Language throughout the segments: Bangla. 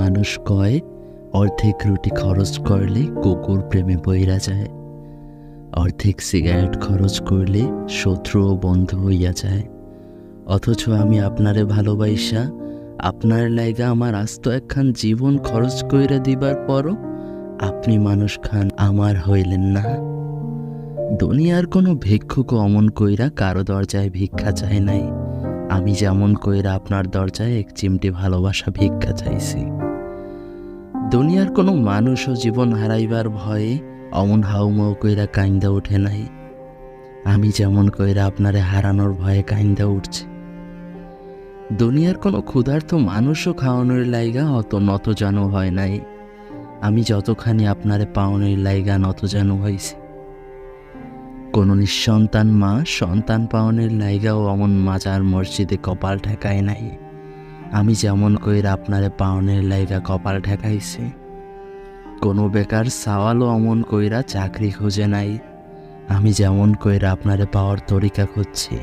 মানুষ কয়, অর্ধেক রুটি খরচ করলে কুকুর প্রেমে বইরা যায়। অর্ধেক সিগারেট খরচ করলে শত্রু ও বন্ধু হইয়া যায়। অথচ আমি আপনারে ভালোবাইসা, আপনার লাইগা আমার আস্ত একখান জীবন খরচ কইরা দিবার পরও আপনি মানুষ খান আমার হইলেন না। দুনিয়ার কোনো ভিক্ষুক অমন কইরা কারও দরজায় ভিক্ষা চায় নাই। আমি যেমন কইরা আপনার দরজায় এক চিমটি ভালোবাসা ভিক্ষা চাইছি। দুনিয়ার কোনো মানুষও জীবন হারাইবার ভয়ে অমন হাউমাউ কইরা কাইন্দা ওঠে নাই। আমি যেমন কইরা আপনারে হারানোর ভয়ে কাইন্দা উঠছে। দুনিয়ার কোনো ক্ষুধার্ত মানুষও খাওয়ানোর লাইগা অত নত জানো হয় নাই। আমি যতখানি আপনারে পাওনের লাইগা নত জানো হয়েছি কোনো নিঃসন্তান মা সন্তান পাওনের লাইগাও অমন মাজার মসজিদে কপাল ঠেকায় নাই। আমি যেমন কইরা আপনারে পাওনের লাইগা কপাল ঠেকাইছে, কোনো বেকার সাওয়ালও অমন কইরা চাকরি খুঁজে নাই। আমি যেমন কইরা আপনারে পাওয়ার তরিকা খুঁজছি।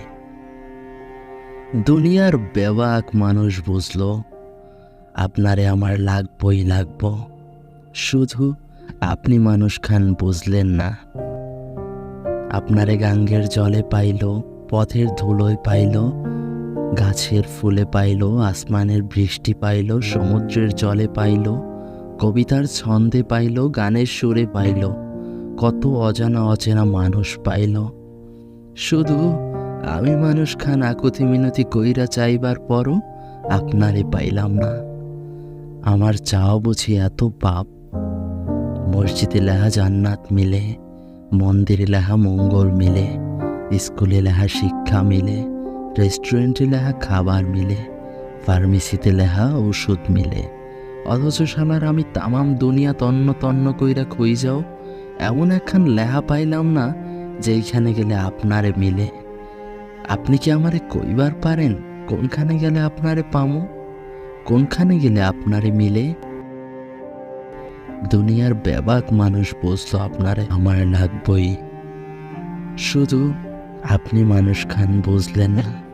দুনিয়ার বেবাক মানুষ বুঝল, আপনারে আমার লাগবই লাগব। শুধু আপনি মানুষ খান বুঝলেন না। আপনারে গাঙ্গের জলে পাইল, পথের ধুলোয় পাইল গাছের ফুলে পাইল, আসমানের বৃষ্টি পাইল, সমুদ্রের জলে পাইল, কবিতার ছন্দে পাইল, গানের সুরে পাইল, কত অজানা অচেনা মানুষ পাইল। শুধু আমি মানুষ খান, আকুতি মিনতি কইরা চাইবার পরও আপনারে পাইলাম না। আমার চাও বুঝি এত পাপ। মসজিদে লেহা জান্নাত মিলে, মন্দিরে লেহা মঙ্গল মিলে, স্কুলে লেহা শিক্ষা মিলে। রেস্টুরেন্টে লেহা খাবার মিলে, ফার্মেসিতে লেহা ওষুধ মিলে। অথচ শালার আমি তামাম দুনিয়া তন্ন তন্ন কইরা খুই যাও, এমন একখান লেহা পাইলাম না যেইখানে গেলে আপনারে মিলে। আপনি কি আমারে কইবার পারেন কোনখানে গেলে আপনারে পামো? কোনখানে গেলে আপনারে মিলে? দুনিয়ার ব্যাবাক মানুষ বুঝলো আপনারে আমার লাগবই। শুধু আপনি মানুষ খান বুঝলেন না।